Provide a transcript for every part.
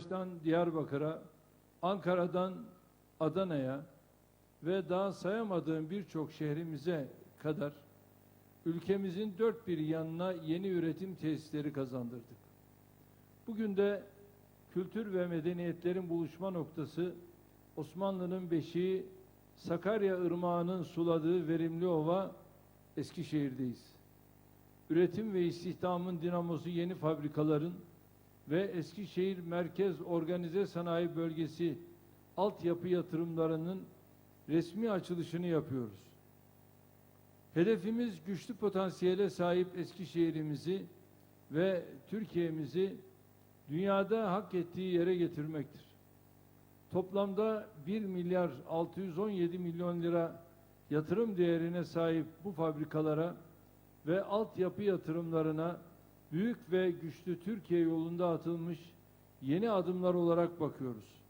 Maraş'tan Diyarbakır'a, Ankara'dan Adana'ya ve daha sayamadığım birçok şehrimize kadar ülkemizin dört bir yanına yeni üretim tesisleri kazandırdık. Bugün de kültür ve medeniyetlerin buluşma noktası Osmanlı'nın beşiği Sakarya Irmağı'nın suladığı verimli ova Eskişehir'deyiz. Üretim ve istihdamın dinamosu yeni fabrikaların ve Eskişehir Merkez Organize Sanayi Bölgesi altyapı yatırımlarının resmi açılışını yapıyoruz. Hedefimiz güçlü potansiyele sahip Eskişehir'imizi ve Türkiye'mizi dünyada hak ettiği yere getirmektir. Toplamda 1 milyar 617 milyon lira yatırım değerine sahip bu fabrikalara ve altyapı yatırımlarına büyük ve güçlü Türkiye yolunda atılmış yeni adımlar olarak bakıyoruz.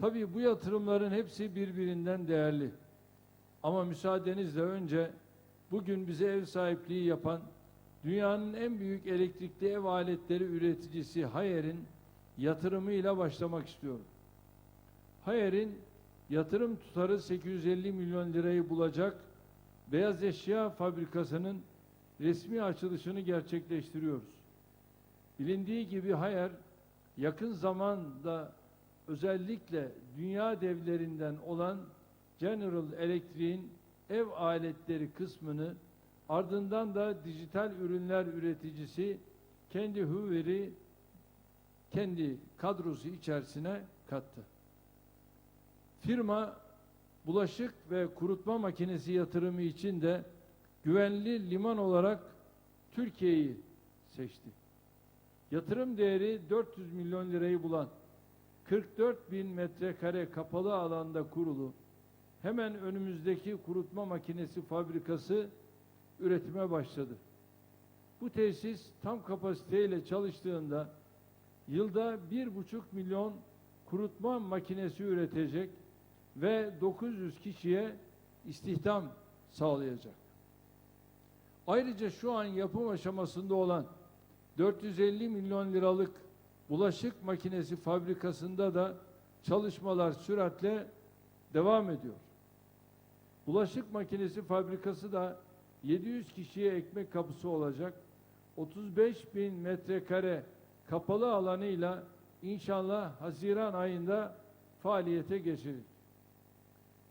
Tabii bu yatırımların hepsi birbirinden değerli. Ama müsaadenizle önce bugün bize ev sahipliği yapan dünyanın en büyük elektrikli ev aletleri üreticisi Hayer'in yatırımıyla başlamak istiyorum. Hayer'in yatırım tutarı 850 milyon lirayı bulacak beyaz eşya fabrikasının resmi açılışını gerçekleştiriyoruz. Bilindiği gibi Hayer yakın zamanda özellikle dünya devlerinden olan General Electric'in ev aletleri kısmını ardından da dijital ürünler üreticisi kendi Hoover'i kendi kadrosu içerisine kattı. Firma bulaşık ve kurutma makinesi yatırımı için de güvenli liman olarak Türkiye'yi seçti. Yatırım değeri 400 milyon lirayı bulan 44 bin metrekare kapalı alanda kurulu hemen önümüzdeki kurutma makinesi fabrikası üretime başladı. Bu tesis tam kapasiteyle çalıştığında yılda bir buçuk milyon kurutma makinesi üretecek ve 900 kişiye istihdam sağlayacak. Ayrıca şu an yapım aşamasında olan 450 milyon liralık bulaşık makinesi fabrikasında da çalışmalar süratle devam ediyor. Bulaşık makinesi fabrikası da 700 kişiye ekmek kapısı olacak. 35 bin metrekare kapalı alanıyla inşallah Haziran ayında faaliyete geçecek.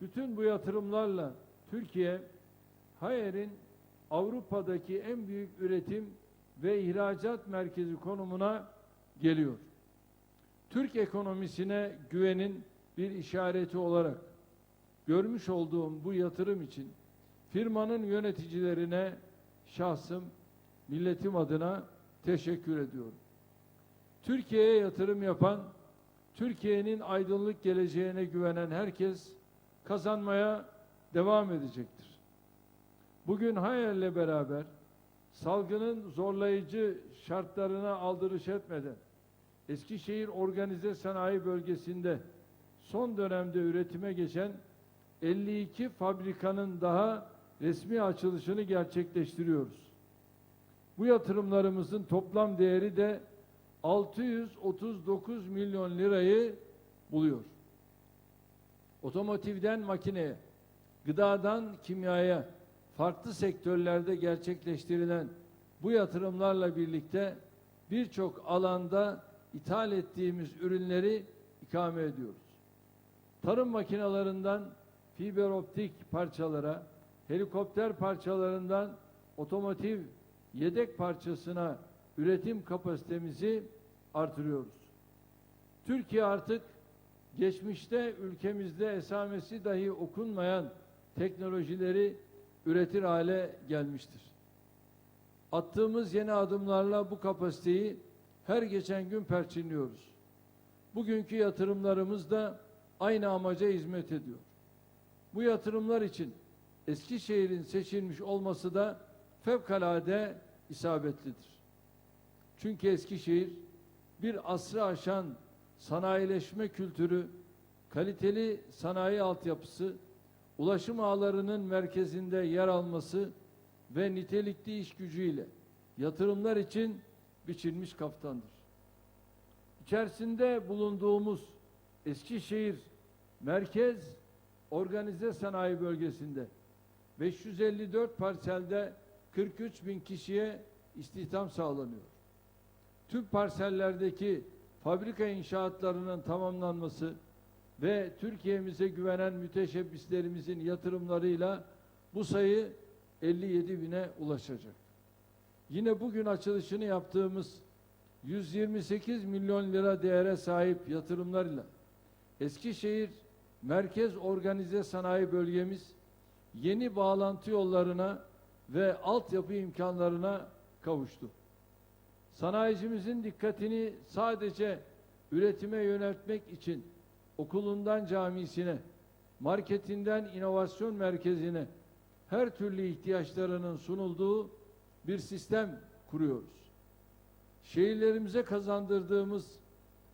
Bütün bu yatırımlarla Türkiye Hayer'in Avrupa'daki en büyük üretim ve ihracat merkezi konumuna geliyor. Türk ekonomisine güvenin bir işareti olarak görmüş olduğum bu yatırım için firmanın yöneticilerine şahsım, milletim adına teşekkür ediyorum. Türkiye'ye yatırım yapan, Türkiye'nin aydınlık geleceğine güvenen herkes kazanmaya devam edecektir. Bugün Hayal'le beraber salgının zorlayıcı şartlarına aldırış etmeden Eskişehir Organize Sanayi Bölgesi'nde son dönemde üretime geçen 52 fabrikanın daha resmi açılışını gerçekleştiriyoruz. Bu yatırımlarımızın toplam değeri de 639 milyon lirayı buluyor. Otomotivden makineye, gıdadan kimyaya, farklı sektörlerde gerçekleştirilen bu yatırımlarla birlikte birçok alanda ithal ettiğimiz ürünleri ikame ediyoruz. Tarım makinalarından fiber optik parçalara, helikopter parçalarından otomotiv yedek parçasına üretim kapasitemizi artırıyoruz. Türkiye artık geçmişte ülkemizde esamesi dahi okunmayan teknolojileri üretir hale gelmiştir. Attığımız yeni adımlarla bu kapasiteyi her geçen gün perçinliyoruz. Bugünkü yatırımlarımız da aynı amaca hizmet ediyor. Bu yatırımlar için Eskişehir'in seçilmiş olması da fevkalade isabetlidir. Çünkü Eskişehir bir asrı aşan sanayileşme kültürü, kaliteli sanayi altyapısı, ulaşım ağlarının merkezinde yer alması ve nitelikli iş gücüyle yatırımlar için biçilmiş kaftandır. İçerisinde bulunduğumuz Eskişehir Merkez Organize Sanayi Bölgesi'nde 554 parselde 43 bin kişiye istihdam sağlanıyor. Tüm parsellerdeki fabrika inşaatlarının tamamlanması ve Türkiye'mize güvenen müteşebbislerimizin yatırımlarıyla bu sayı 57 bine ulaşacak. Yine bugün açılışını yaptığımız 128 milyon lira değere sahip yatırımlarla Eskişehir Merkez Organize Sanayi Bölgemiz yeni bağlantı yollarına ve altyapı imkanlarına kavuştu. Sanayicimizin dikkatini sadece üretime yöneltmek için okulundan camisine, marketinden inovasyon merkezine her türlü ihtiyaçlarının sunulduğu bir sistem kuruyoruz. Şehirlerimize kazandırdığımız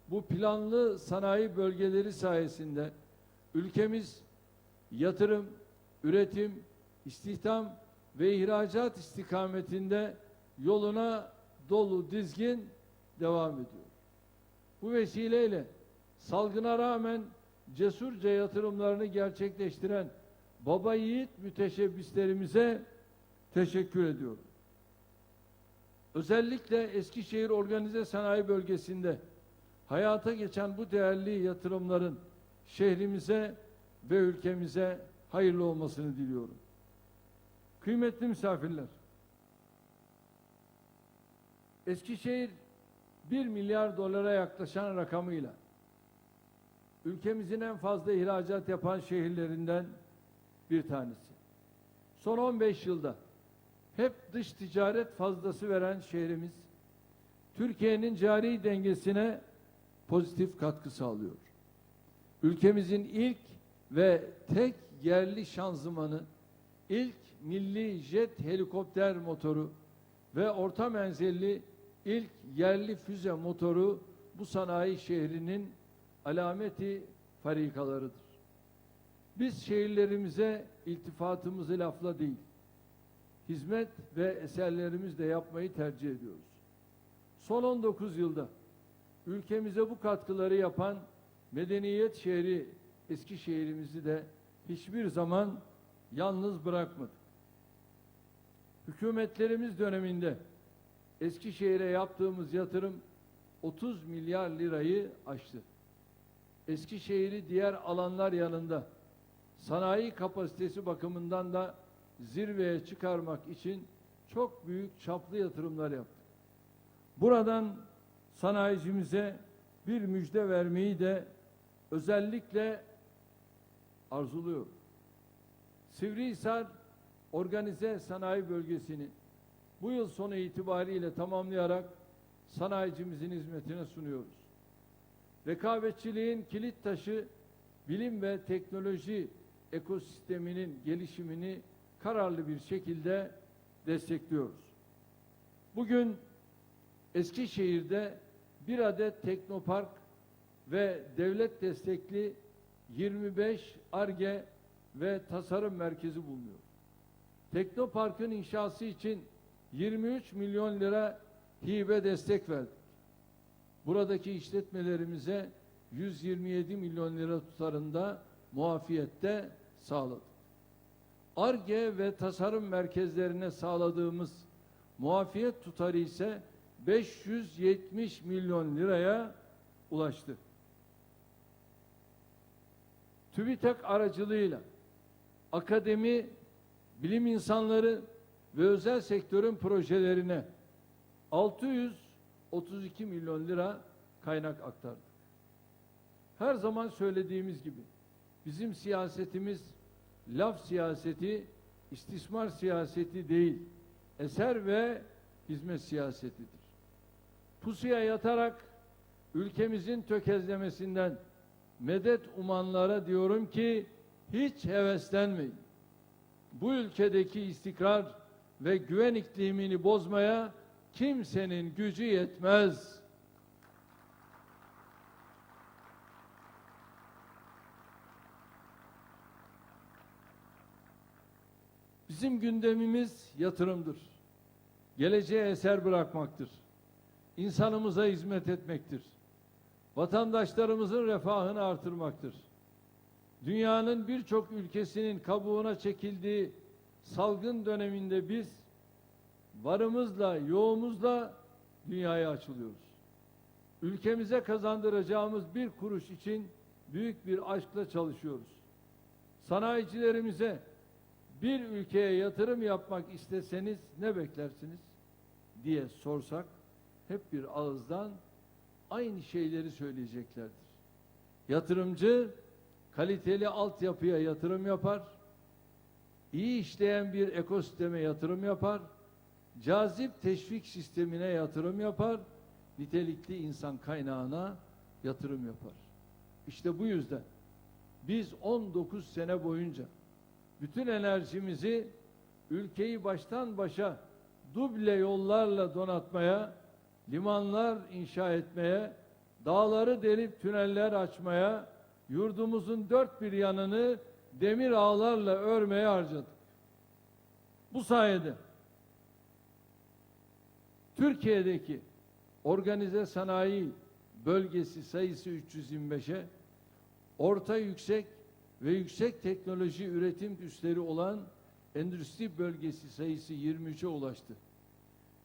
bu planlı sanayi bölgeleri sayesinde ülkemiz yatırım, üretim, istihdam ve ihracat istikametinde yoluna dolu dizgin devam ediyor. Bu vesileyle salgına rağmen cesurca yatırımlarını gerçekleştiren baba yiğit müteşebbislerimize teşekkür ediyorum. Özellikle Eskişehir Organize Sanayi Bölgesi'nde hayata geçen bu değerli yatırımların şehrimize ve ülkemize hayırlı olmasını diliyorum. Kıymetli misafirler, Eskişehir 1 milyar dolara yaklaşan rakamıyla ülkemizin en fazla ihracat yapan şehirlerinden bir tanesi. Son 15 yılda hep dış ticaret fazlası veren şehrimiz Türkiye'nin cari dengesine pozitif katkı sağlıyor. Ülkemizin ilk ve tek yerli şanzımanı, ilk milli jet helikopter motoru ve orta menzilli ilk yerli füze motoru bu sanayi şehrinin alameti farikalarıdır. Biz şehirlerimize iltifatımızı lafla değil, hizmet ve eserlerimizle yapmayı tercih ediyoruz. Son 19 yılda ülkemize bu katkıları yapan medeniyet şehri Eskişehir'imizi de hiçbir zaman yalnız bırakmadık. Hükümetlerimiz döneminde Eskişehir'e yaptığımız yatırım 30 milyar lirayı aştı. Eskişehir'i diğer alanlar yanında sanayi kapasitesi bakımından da zirveye çıkarmak için çok büyük çaplı yatırımlar yaptık. Buradan sanayicimize bir müjde vermeyi de özellikle arzuluyorum. Sivrihisar Organize Sanayi Bölgesi'ni bu yıl sonu itibariyle tamamlayarak sanayicimizin hizmetine sunuyoruz. Rekabetçiliğin kilit taşı bilim ve teknoloji ekosisteminin gelişimini kararlı bir şekilde destekliyoruz. Bugün Eskişehir'de bir adet teknopark ve devlet destekli 25 ARGE ve tasarım merkezi bulunuyor. Teknoparkın inşası için 23 milyon lira hibe destek verdik. Buradaki işletmelerimize 127 milyon lira tutarında muafiyette sağladık. ARGE ve tasarım merkezlerine sağladığımız muafiyet tutarı ise 570 milyon liraya ulaştı. TÜBİTAK aracılığıyla akademi, bilim insanları ve özel sektörün projelerine 632 milyon lira kaynak aktardık. Her zaman söylediğimiz gibi bizim siyasetimiz laf siyaseti, istismar siyaseti değil, eser ve hizmet siyasetidir. Pusuya yatarak ülkemizin tökezlemesinden medet umanlara diyorum ki hiç heveslenmeyin. Bu ülkedeki istikrar ve güven iklimini bozmaya kimsenin gücü yetmez. Bizim gündemimiz yatırımdır. Geleceğe eser bırakmaktır. İnsanımıza hizmet etmektir. vatandaşlarımızın refahını artırmaktır. Dünyanın birçok ülkesinin kabuğuna çekildiği salgın döneminde biz varımızla, yoğumuzla dünyaya açılıyoruz. Ülkemize kazandıracağımız bir kuruş için büyük bir aşkla çalışıyoruz. Sanayicilerimize bir ülkeye yatırım yapmak isteseniz ne beklersiniz diye sorsak hep bir ağızdan aynı şeyleri söyleyeceklerdir. Yatırımcı kaliteli altyapıya yatırım yapar, iyi işleyen bir ekosisteme yatırım yapar, cazip teşvik sistemine yatırım yapar, nitelikli insan kaynağına yatırım yapar. İşte bu yüzden biz 19 sene boyunca bütün enerjimizi ülkeyi baştan başa duble yollarla donatmaya, limanlar inşa etmeye, dağları delip tüneller açmaya, yurdumuzun dört bir yanını demir ağlarla örmeye harcadık. Bu sayede Türkiye'deki organize sanayi bölgesi sayısı 325'e, orta yüksek ve yüksek teknoloji üretim üsleri olan endüstri bölgesi sayısı 23'e ulaştı.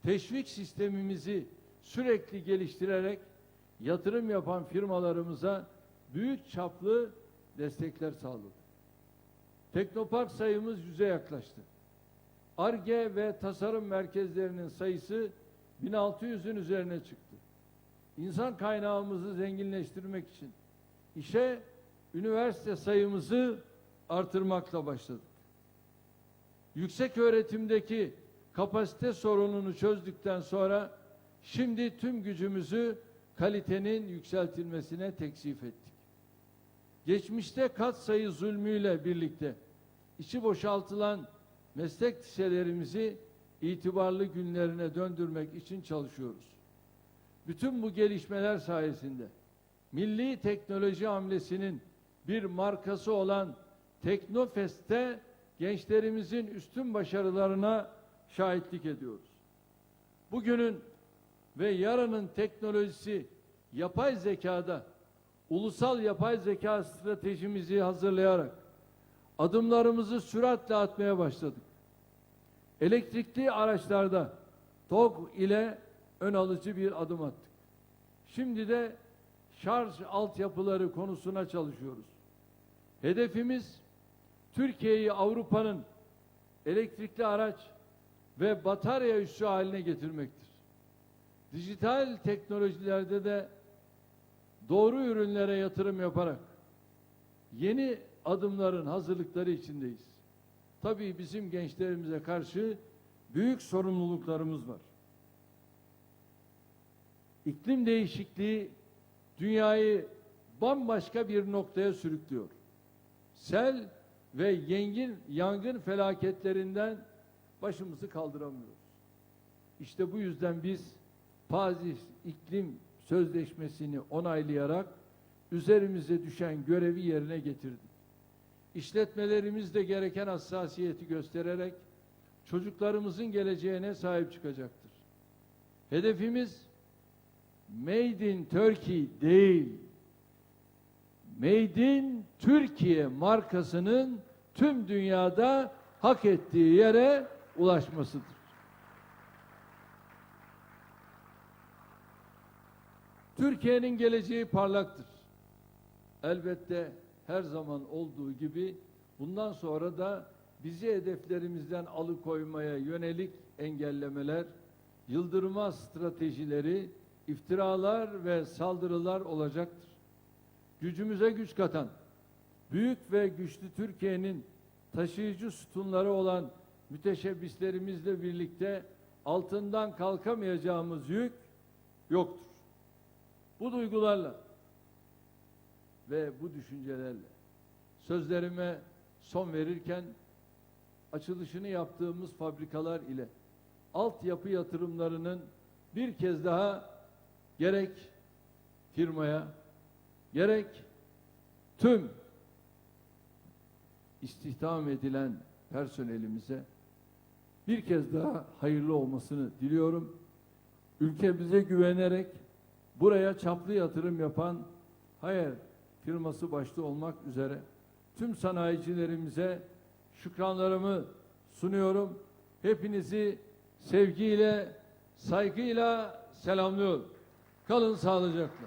Teşvik sistemimizi sürekli geliştirerek yatırım yapan firmalarımıza büyük çaplı destekler sağladı. Teknopark sayımız yüze yaklaştı. ARGE ve tasarım merkezlerinin sayısı 1600'ün üzerine çıktı. İnsan kaynağımızı zenginleştirmek için işe üniversite sayımızı artırmakla başladık. Yüksek öğretimdeki kapasite sorununu çözdükten sonra şimdi tüm gücümüzü kalitenin yükseltilmesine teksif ettik. Geçmişte kat sayı zulmüyle birlikte içi boşaltılan meslek liselerimizi itibarlı günlerine döndürmek için çalışıyoruz. Bütün bu gelişmeler sayesinde milli teknoloji hamlesinin bir markası olan Teknofest'te gençlerimizin üstün başarılarına şahitlik ediyoruz. Bugünün ve yarının teknolojisi yapay zekada ulusal yapay zeka stratejimizi hazırlayarak adımlarımızı süratle atmaya başladık. Elektrikli araçlarda TOG ile ön alıcı bir adım attık. Şimdi de şarj altyapıları konusuna çalışıyoruz. Hedefimiz Türkiye'yi Avrupa'nın elektrikli araç ve batarya üssü haline getirmektir. Dijital teknolojilerde de doğru ürünlere yatırım yaparak yeni adımların hazırlıkları içindeyiz. Tabii bizim gençlerimize karşı büyük sorumluluklarımız var. İklim değişikliği dünyayı bambaşka bir noktaya sürüklüyor. Sel ve yengin, yangın felaketlerinden başımızı kaldıramıyoruz. İşte bu yüzden biz Paris İklim Sözleşmesi'ni onaylayarak üzerimize düşen görevi yerine getirdik. İşletmelerimiz de gereken hassasiyeti göstererek çocuklarımızın geleceğine sahip çıkacaktır. Hedefimiz Made in Turkey değil, Made in Türkiye markasının tüm dünyada hak ettiği yere ulaşmasıdır. Türkiye'nin geleceği parlaktır. Elbette her zaman olduğu gibi bundan sonra da bizi hedeflerimizden alıkoymaya yönelik engellemeler, yıldırma stratejileri, iftiralar ve saldırılar olacaktır. Gücümüze güç katan, büyük ve güçlü Türkiye'nin taşıyıcı sütunları olan müteşebbislerimizle birlikte altından kalkamayacağımız yük yoktur. Bu duygularla ve bu düşüncelerle sözlerime son verirken açılışını yaptığımız fabrikalar ile altyapı yatırımlarının bir kez daha gerek firmaya gerek tüm istihdam edilen personelimize bir kez daha hayırlı olmasını diliyorum. Ülkemize güvenerek buraya çaplı yatırım yapan Hayer firması başta olmak üzere tüm sanayicilerimize şükranlarımı sunuyorum. Hepinizi sevgiyle, saygıyla selamlıyorum. Kalın sağlıcakla.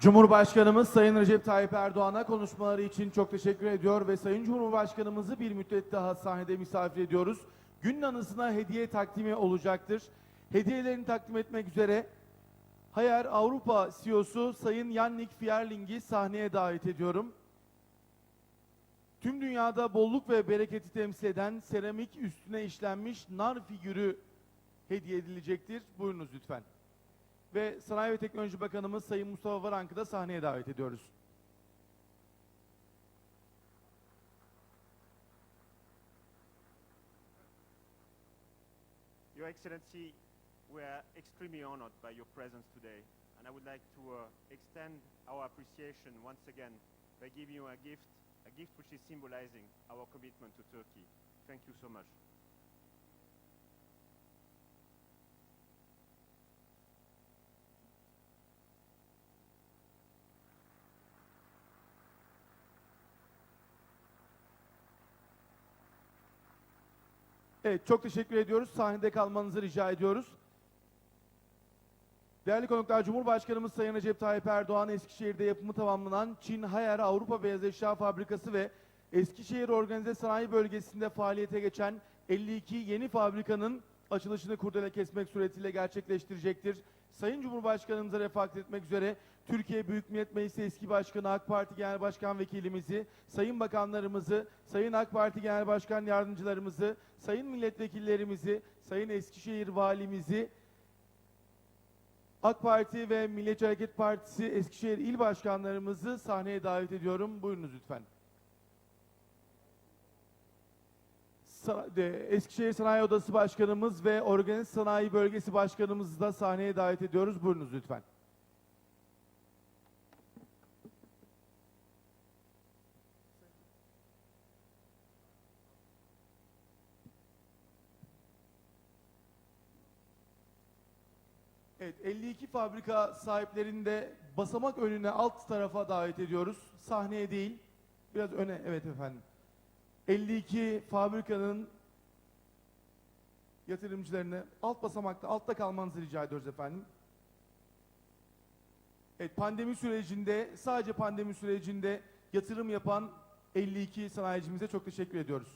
Cumhurbaşkanımız Sayın Recep Tayyip Erdoğan'a konuşmaları için çok teşekkür ediyor ve Sayın Cumhurbaşkanımızı bir müddet daha sahnede misafir ediyoruz. Günün anısına hediye takdimi olacaktır. Hediyelerini takdim etmek üzere Hayar Avrupa CEO'su Sayın Yannick Fierling'i sahneye davet ediyorum. Tüm dünyada bolluk ve bereketi temsil eden seramik üstüne işlenmiş nar figürü hediye edilecektir. Buyurunuz lütfen ve Sanayi ve Teknoloji Bakanımız Sayın Mustafa Varank'ı da sahneye davet ediyoruz. Your Excellency, we are extremely honored by your presence today, and I would like to uh, extend our appreciation once again by giving you a gift, a gift which is symbolizing our commitment to Turkey. Thank you so much. Evet, çok teşekkür ediyoruz. Sahnede kalmanızı rica ediyoruz. Değerli konuklar, Cumhurbaşkanımız Sayın Recep Tayyip Erdoğan, Eskişehir'de yapımı tamamlanan Çin Hayer Avrupa Beyaz Eşya Fabrikası ve Eskişehir Organize Sanayi Bölgesi'nde faaliyete geçen 52 yeni fabrikanın açılışını kurdele kesmek suretiyle gerçekleştirecektir. Sayın Cumhurbaşkanımıza refakat etmek üzere Türkiye Büyük Millet Meclisi eski başkanı AK Parti Genel Başkan Vekilimizi, sayın bakanlarımızı, sayın AK Parti Genel Başkan Yardımcılarımızı, sayın milletvekillerimizi, sayın Eskişehir Valimizi, AK Parti ve Milliyetçi Hareket Partisi Eskişehir İl Başkanlarımızı sahneye davet ediyorum. Buyurunuz lütfen. Eskişehir Sanayi Odası Başkanımız ve Organize Sanayi Bölgesi Başkanımızı da sahneye davet ediyoruz. Buyurunuz lütfen. Evet, 52 fabrika sahiplerini de basamak önüne alt tarafa davet ediyoruz. Sahneye değil, biraz öne. Evet efendim. 52 fabrikanın yatırımcılarını alt basamakta, altta kalmanızı rica ediyoruz efendim. Evet, pandemi sürecinde, sadece pandemi sürecinde yatırım yapan 52 sanayicimize çok teşekkür ediyoruz.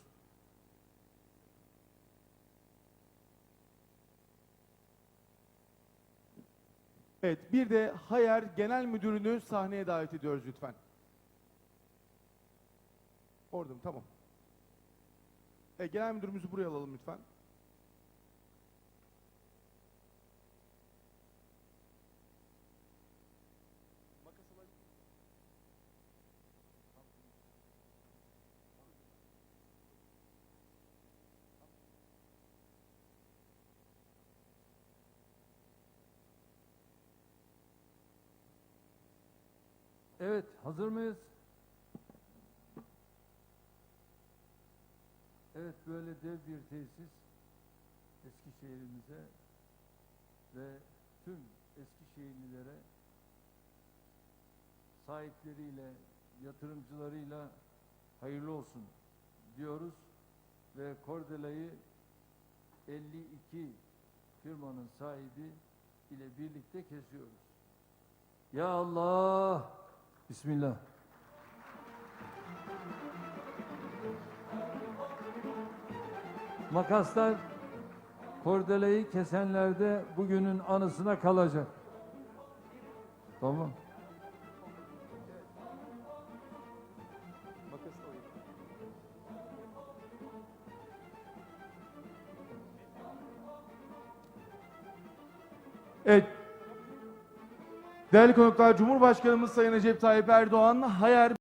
Evet, bir de Hayer Genel Müdürünü sahneye davet ediyoruz lütfen. Orada mı? Tamam. E, genel müdürümüzü buraya alalım lütfen. Evet, hazır mıyız? Evet, böyle dev bir tesis Eskişehir'imize ve tüm Eskişehirlilere sahipleriyle, yatırımcılarıyla hayırlı olsun diyoruz ve Kordela'yı 52 firmanın sahibi ile birlikte kesiyoruz. Ya Allah! Bismillah. Makaslar kordeleyi kesenlerde bugünün anısına kalacak. Tamam. Evet. Değerli konuklar, Cumhurbaşkanımız Sayın Recep Tayyip Erdoğan, Hayer